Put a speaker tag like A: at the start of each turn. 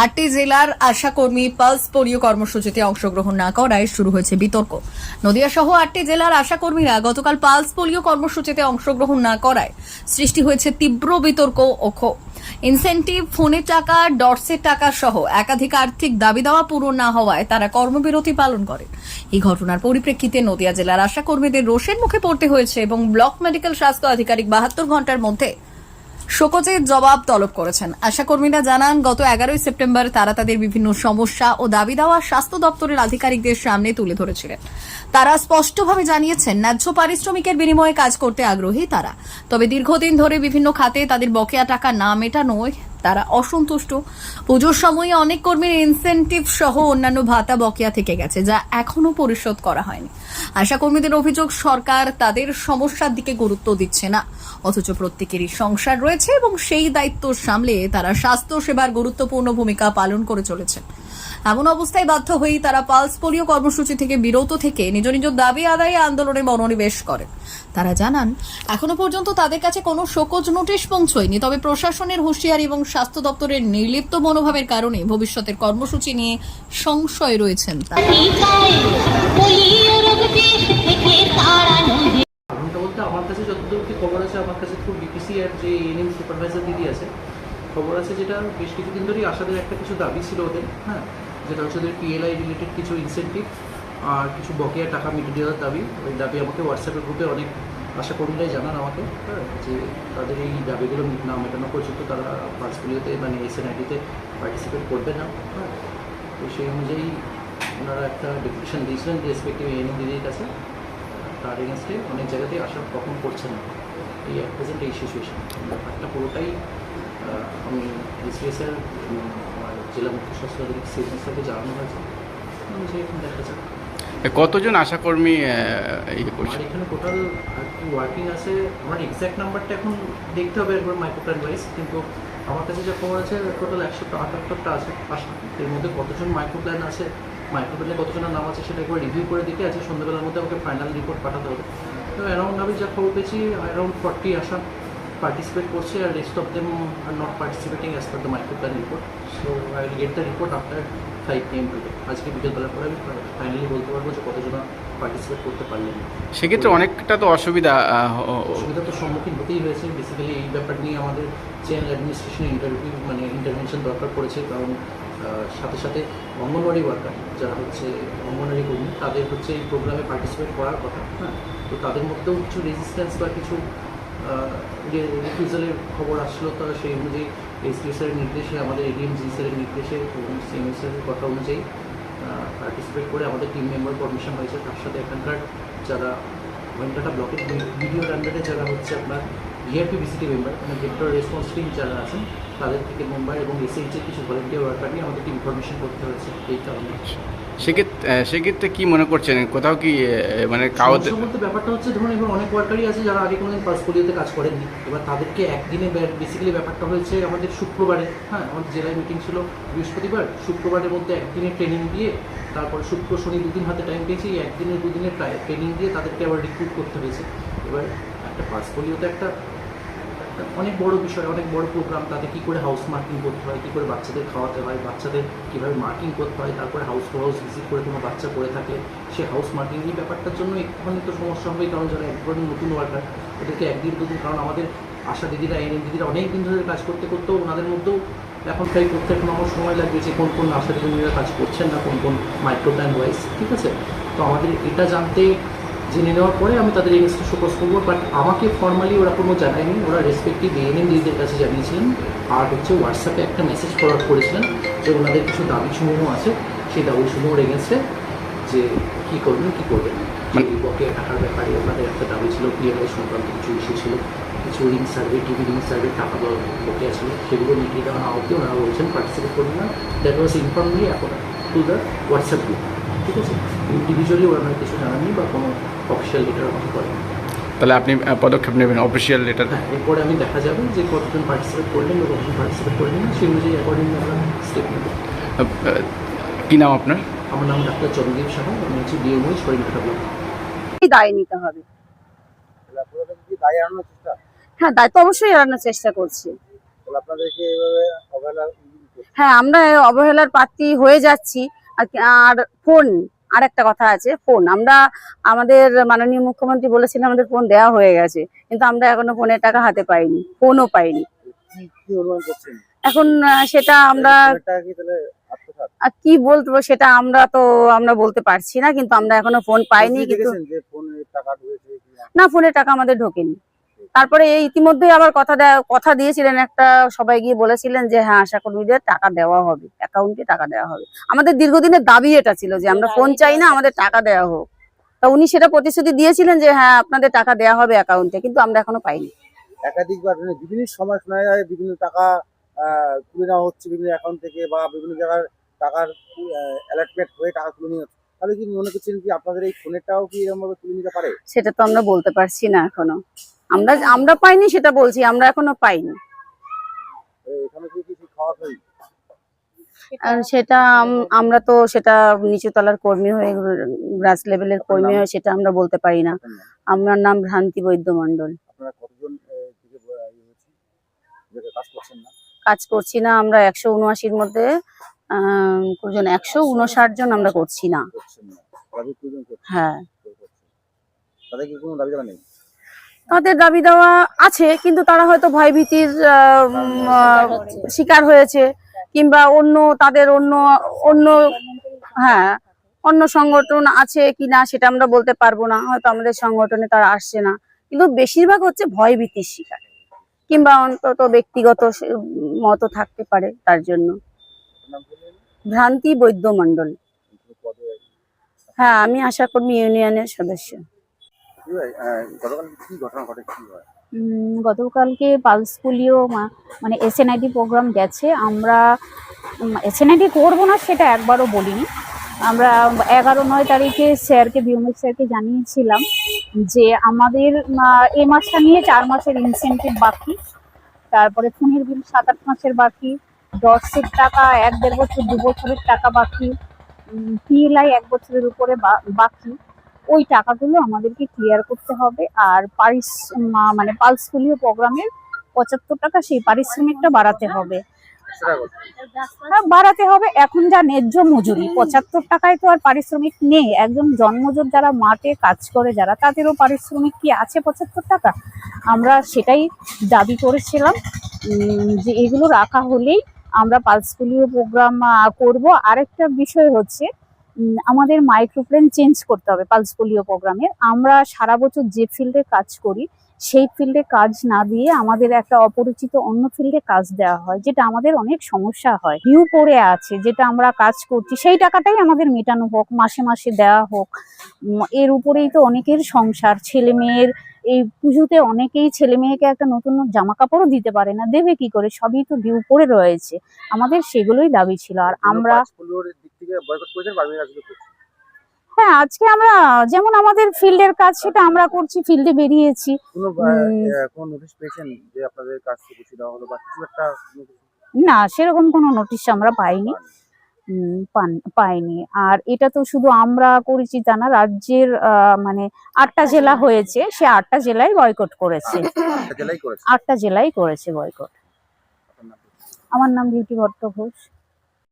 A: আটটি জেলার আশাকর্মী pulse polio কর্মসূচিতে অংশগ্রহণ না করায় শুরু হয়েছে বিতর্ক। নদিয়া সহ আটটি জেলার আশাকর্মীরা গতকাল পালস পোলিও কর্মসূচিতে অংশগ্রহণ না করায় সৃষ্টি হয়েছে তীব্র বিতর্ক ও ক্ষোভ। ইনসেন্টিভ, ফোনে টাকা, ডটসের টাকা সহ একাধিক আর্থিক দাবি দেওয়া পূরণ না হওয়ায় তারা কর্মবিরতি পালন করেন। এই ঘটনার পরিপ্রেক্ষিতে নদিয়া জেলার আশাকর্মীদের রোষের মুখে পড়তে হয়েছে এবং ব্লক মেডিকেল স্বাস্থ্য আধিকারিক বাহাত্তর ঘণ্টার মধ্যে শোকজের জবাব তলব করেছেন। আশাকর্মীরা জানান, গত এগারোই সেপ্টেম্বর তারা তাদের বিভিন্ন সমস্যা ও দাবি দেওয়া স্বাস্থ্য দপ্তরের আধিকারিকদের সামনে তুলে ধরেছিলেন। তারা স্পষ্টভাবে জানিয়েছেন, ন্যায্য পারিশ্রমিকের বিনিময়ে কাজ করতে আগ্রহী তারা। তবে দীর্ঘদিন ধরে বিভিন্ন খাতে তাদের বকেয়া টাকা না মেটানোয় তারা অসন্তুষ্ট। পুজোর সময়ে অনেক কর্মীর ইনসেন্টিভ সহ অন্যান্য ভাতা বকেয়া থেকে গেছে, যা এখনও পরিশোধ করা হয়নি। আশা কর্মীদের অভিযোগ, সরকার তাদের সমস্যার দিকে গুরুত্ব দিচ্ছে না। অথচ প্রত্যেকেরই সংসার রয়েছে এবং সেই দায়িত্ব সামলে তারা স্বাস্থ্য সেবার গুরুত্বপূর্ণ ভূমিকা পালন করে চলেছেন। এমন অবস্থায় বাধ্য হয়েই তারা পালস পোলিও কর্মসূচি থেকে বিরত থেকে নিজ নিজ দাবি আদায়ে আন্দোলনে মনোনিবেশ করেন। তারা জানান, এখনও পর্যন্ত তাদের কাছে কোনো শোকজ নোটিশ পৌঁছয়নি, তবে প্রশাসনের হুঁশিয়ারি এবং স্বাস্থ্য দপ্তরের নির্লিপ্ত মনোভাবের কারণে ভবিষ্যতের কর্মসূচি নিয়ে সংশয় রয়েছেন
B: আমার কাছে যতদূর কি খবর আছে, আমার কাছে খুব বিপিসি আর যে এনএম সুপারভাইজার দিদি আছে খবর আছে যেটা বেশ কিছুদিন ধরেই আশাদের একটা কিছু দাবি ছিল ওদের হ্যাঁ যেটা হচ্ছে ওদের পিএলআই রিলেটেড কিছু ইনসেন্টিভ আর কিছু বকেয়া টাকা মিটিয়ে দেওয়ার দাবি। ওই দাবি আমাকে হোয়াটসঅ্যাপের গ্রুপে অনেক আশা কর্মীরাই জানান আমাকে হ্যাঁ যে তাদের এই দাবিগুলো না মেটানো পর্যন্ত তারা পার্সপুলিওতে মানে এসএনআইডিতে পার্টিসিপেট করবে না হ্যাঁ। তো সেই অনুযায়ী ওনারা একটা ডেপুটেশন দিয়েছিলেন রেসপেক্টিভ এনএম দিদির কাছে, তার এগেনস্টে অনেক জায়গাতেই আশা কখন করছে না। এই অ্যাট প্রেজেন্ট এই সিচুয়েশন ব্যাপারটা পুরোটাই আমি এসবিএসের আমার জেলা মুখ্য স্বাস্থ্য আধিকারিক সিএস স্যারকে জানানো হয়েছে। যে এখন দেখা যাক।
C: কতজন আশাকর্মী করছে?
B: এখানে টোটাল ওয়ার্কিং আছে আমার এক্স্যাক্ট নাম্বারটা এখন দেখতে হবে একবার মাইক্রোপ্ল্যান ওয়াইজ কিন্তু আমার কাছে যা খবর আছে টোটাল একশো আটাত্তরটা আছে আশা এর মধ্যে কতজন মাইক্রোপ্ল্যান আছে মাইক্রোপ্ল্যানে কতজনের নাম আছে সেটা একবার রিভিউ করে দিতে আজকে সন্ধ্যাবেলার মধ্যে আমাকে ফাইনাল রিপোর্ট পাঠাতে হবে। তো অ্যারাউন্ড আমি যা খবর পেয়েছি অ্যারাউন্ড ফর্টি আশা। পার্টিসিপেট করছে আর rest of them are not participating as per the microplan report so I will get the report after five PM today আজকে বিকেলবেলার পরে আমি ফাইনালি বলতে পারব যে কতজন পার্টিসিপেট করতে পারলেন।
C: সেক্ষেত্রে অনেকটা তো অসুবিধা
B: অসুবিধা তো সম্মুখীন হতেই হয়েছে। বেসিক্যালি এই ব্যাপার নিয়ে আমাদের চেন অ্যাডমিনিস্ট্রেশনে ইন্টারভিউ মানে ইন্টারভেনশন দরকার পড়েছে। কারণ সাথে সাথে অঙ্গনওয়াড়ি ওয়ার্কার যারা হচ্ছে অঙ্গনওয়াড়ি কর্মী তাদের হচ্ছে এই প্রোগ্রামে পার্টিসিপেট করার কথা হ্যাঁ? তো তাদের মধ্যেও কিছু রেজিস্ট্যান্স বা কিছু রিফিউজালের খবর আসলো, তো সেই অনুযায়ী এসডিও স্যারের নির্দেশে, আমাদের এডিএম জি স্যারের নির্দেশে এবং সিএমএস স্যারের কথা অনুযায়ী পার্টিসিপেট করে আমাদের টিম মেম্বার পারমিশন হয়েছে। তার সাথে এখানকার যারা ওয়েন্টাটা ব্লকের ভিডিওর আন্ডারে যারা হচ্ছে আপনার ভিআরপি ভিসিটি মেম্বার মানে ভেক্টর রেসপন্স টিম যারা আছেন, তাদের থেকে মেম্বার এবং এসএইচের কিছু ভলেন্টিয়ার ওয়ার্কার নিয়ে আমাদেরকে ইনফরমেশন করতে হয়েছে। এই কারণে।
C: সেক্ষেত্রে সেক্ষেত্রে কি মনে করছেন? কোথাও কি মানে
B: বলতে ব্যাপারটা হচ্ছে ধরুন এবার অনেক ওয়ার্কারই আছে যারা আগে কোনোদিন পার্সপোলিওতে কাজ করেননি। এবার তাদেরকে একদিনে বেসিক্যালি ব্যাপারটা হয়েছে আমাদের শুক্রবারে হ্যাঁ আমাদের জেলায় মিটিং ছিল বৃহস্পতিবার। শুক্রবারের মধ্যে একদিনে ট্রেনিং দিয়ে তারপরে শুক্র শনি দুদিন হাতে টাইম পেয়েছি এই একদিনের দুদিনের ট্রেনিং দিয়ে তাদেরকে আবার রিক্রুট করতে হয়েছে। এবার একটা পার্সপোলিওতে একটা একটা অনেক বড় বিষয়, অনেক বড় প্রোগ্রাম তাতে কী করে হাউস মার্কিং করতে হয়, কী করে বাচ্চাদের খাওয়াতে হয়, বাচ্চাদের কীভাবে মার্কিং করতে হয়, তারপরে হাউস টু হাউস ভিজিট করে কোনো বাচ্চা করে থাকে। সে হাউস মার্কিং এই ব্যাপারটার জন্য একটুখানি তো সমস্যা হবেই, কারণ যারা একবার নতুন ওয়ার্কার ওদেরকে একদিন দুদিন, কারণ আমাদের আশা দিদিরা এনএম দিদিরা অনেক দিন ধরে কাজ করতে করতেও ওনাদের মধ্যেও এখন প্রায় করতে এখন আমার সময় লাগবে যে কোন কোন আশা দিদিরা কাজ করছেন না, কোন কোন মাইক্রোপ্ল্যান ওয়াইজ ঠিক আছে? তো আমাদের এটা জানতে জেনে নেওয়ার পরে আমি তাদের এগেনস্টে শোকজ করব। বাট আমাকে ফর্মালি ওরা কোনো জানায়নি ওরা রেসপেক্টিভ এএনএম দিদিদের কাছে জানিয়েছিলেন। আর হচ্ছে হোয়াটসঅ্যাপে একটা মেসেজ ফরওয়ার্ড করেছিলেন যে ওনাদের কিছু দাবি সমূহ আছে। সেই দাবি সমূহের এগেনস্টে যে কী করবেন কী করবেন
C: মানে-
B: বকেয়া টাকার ব্যাপারে ওনাদের একটা দাবি ছিল পিএলআই সংক্রান্ত কিছু ইস্যু ছিল। কিছু ring survey TV ring survey টাকা দেওয়া বকেয়া ছিল। সেগুলো মিটিয়ে দেওয়া না অবধি ওনারা বলছেন পার্টিসিপেট করবেন না। দ্যাট ওয়াজ ইনফর্মলি এখন টু দ্য হোয়াটসঅ্যাপ গ্রুপ ঠিক আছে? ইন্ডিভিজুয়ালি ওনারা কিছু জানাননি বা কোনো অফিসিয়াল লেটার আমাকে করেন
C: তাহলে আপনি পদক্ষেপ নেবেন অফিসিয়াল লেটার
B: হ্যাঁ এরপরে আমি দেখা যাবে যে কতজন পার্টিসিপেট করলেন বা কতজন পার্টিসিপেট করলেন না সেই অনুযায়ী অ্যাকর্ডিং আমরা স্টেপ নেব।
C: কি নাম আপনার?
B: আমার নাম ডাক্তার চন্দ্রদীপ সাহা আমি হচ্ছে ডিএমওই শরীরঘাটা ব্লক।
D: দায় নিতে হবে।
E: তাহলে আপনারা কি দায় এড়ানোর
D: হ্যাঁ দায় তো অবশ্যই এড়ানোর চেষ্টা করছি। হ্যাঁ আমরা অবহেলার প্রার্থী হয়ে যাচ্ছি। আর- ফোন আর একটা কথা আছে ফোন। আমরা আমাদের মাননীয় মুখ্যমন্ত্রী বলেছিলেন আমাদের ফোন দেওয়া হয়ে গেছে কিন্তু আমরা এখনও ফোনের টাকা হাতে পাইনি ফোনও পাইনি। এখন সেটা আমরা
E: কি
D: আর কি বলব সেটা আমরা তো আমরা বলতে পারছি না কিন্তু আমরা এখনও ফোন পাইনি কিন্তু?
E: না
D: ফোনের টাকা আমাদের ঢোকেনি। তারপরে এই ইতিমধ্যে আবার কথা কথা দিয়েছিলেন একটা সবাই গিয়ে বলেছিলেন যে হ্যাঁ আশা কর্মীদের টাকা দেওয়া হবে অ্যাকাউন্টে টাকা দেওয়া হবে। আমাদের দীর্ঘদিনের দাবি এটা ছিল যে আমরা ফোন চাই না আমাদের টাকা দেওয়া হোক। তা উনি সেটা প্রতিশ্রুতি দিয়েছিলেন যে হ্যাঁ আপনাদের টাকা দেওয়া হবে অ্যাকাউন্টে কিন্তু আমরা এখনও পাইনি।
E: একাধিকবার মানে বিভিন্ন সময় শোনা যায় বিভিন্ন টাকা তুলে নেওয়া হচ্ছে বিভিন্ন অ্যাকাউন্ট থেকে বা বিভিন্ন জায়গার টাকার অ্যালার্টমেন্ট হয়ে টাকা তুলে নিয়ে তাহলে কি মনে করছেন কি আপনাদের এই ফোনেরটাও কি এরকম ভাবে তুলে নিতে পারে?
D: সেটা তো আমরা বলতে পারছি না এখনও। আমরা আমরা পাইনি সেটা বলছি আমরা এখনও পাইনি।
E: এ, এখানে কি কিছু খাওয়া হয়
D: আর সেটা আমরা তো সেটা নিচু তলার কর্মী হয়ে গ্রাস লেভেলের কর্মী হয়ে সেটা আমরা বলতে পারি না। আমার নাম ভ্রান্তি বৈদ্য মন্ডল
E: আপনারা কতজন এ, থেকে ব- ইয়ে কাজ করছেন না?
D: কাজ করছি না আমরা একশো উনআশির মধ্যে আহ, একশো উনষাট জন আমরা করছি না। হ্যাঁ।
E: তাদের কি কোনো দাবি নেই?
D: তাদের দাবি দেওয়া আছে, কিন্তু তারা হয়তো ভয়ভীতির শিকার হয়েছে, কিংবা অন্য, তাদের অন্য অন্য হ্যাঁ অন্য সংগঠন আছে কি না সেটা আমরা বলতে পারব না, হয়তো আমাদের সংগঠনে তারা আসছে না। কিন্তু বেশিরভাগ হচ্ছে ভয়ভীতির শিকার, কিংবা অন্তত ব্যক্তিগত মত থাকতে পারে তার জন্য। ভ্রান্তি বৈদ্য
E: পদে
D: হ্যাঁ আমি আশা কর্মী ইউনিয়নের সদস্য।
F: গতকালকে পালস পোলিও মানে এসএনআইডি প্রোগ্রাম গেছে। আমরা এসএনআইডি করব না সেটা একবারও বলিনি। আমরা এগারো, নয় তারিখে স্যারকে বিউমিক স্যারকে জানিয়েছিলাম যে আমাদের এ মাসটা নিয়ে চার মাসের ইনসেন্টিভ বাকি। তারপরে ফোনের বিল সাত আট মাসের বাকি। দশের টাকা, এক দেড় বছর, দু বছরের টাকা বাকি। পিএলআই এক বছরের উপরে বাকি। ওই টাকাগুলো আমাদেরকে ক্লিয়ার করতে হবে। আর পারিস মানে পালস পোলিও প্রোগ্রামের পঁচাত্তর টাকা সেই পারিশ্রমিকটা বাড়াতে হবে। হ্যাঁ, বাড়াতে হবে। এখন যা ন্যায্য মজুরি পঁচাত্তর টাকায় তো আর পারিশ্রমিক নেই। একজন জন্মজোর যারা মাঠে কাজ করে যারা তাদেরও পারিশ্রমিক কি আছে পঁচাত্তর টাকা? আমরা সেটাই দাবি করেছিলাম যে এগুলো রাখা হলেই আমরা পালস পোলিও প্রোগ্রাম করব। আরেকটা বিষয় হচ্ছে আমাদের মাইক্রোপ্লেন চেঞ্জ করতে হবে পালস পোলিও প্রোগ্রামের আমরা সারা বছর যে ফিল্ডে কাজ করি সেই ফিল্ডে কাজ না দিয়ে আমাদের একটা অপরিচিত অন্য ফিল্ডে কাজ দেওয়া হয় যেটা আমাদের অনেক সমস্যা হয়। ডিউ পড়ে আছে যেটা আমরা কাজ করছি সেই টাকাটাই আমাদের মেটানো হোক মাসে মাসে দেওয়া হোক। এর উপরেই তো অনেকের সংসার ছেলে মেয়ের এই পুজোতে অনেকেই ছেলে মেয়েকে একটা নতুন জামা কাপড়ও দিতে পারে না দেবে কি করে? সবই তো ডিউ পড়ে রয়েছে। আমাদের সেগুলোই দাবি ছিল। আর আমরা
E: বয়কট করেছেন করছেন?
F: হ্যাঁ আজকে আমরা যেমন আমাদের ফিল্ডের কাজ সেটা আমরা করছি ফিল্ডে বেরিয়েছি।
E: কোন নোটিশ পেয়েছেন যে আপনাদের কাজ থেকে দেওয়া হলো বা কিছু একটা
F: না সেরকম কোনো নোটিশ আমরা পাইনি। পাইনি। আর এটা তো শুধু আমরা করেছি তা না রাজ্যের মানে আটটা জেলা হয়েছে সে আটটা জেলায় বয়কট করেছে।
E: একটা জেলাই করেছে।
F: আটটা জেলায় করেছে বয়কট? আমার নাম বিউটি ভট্ট ঘোষ।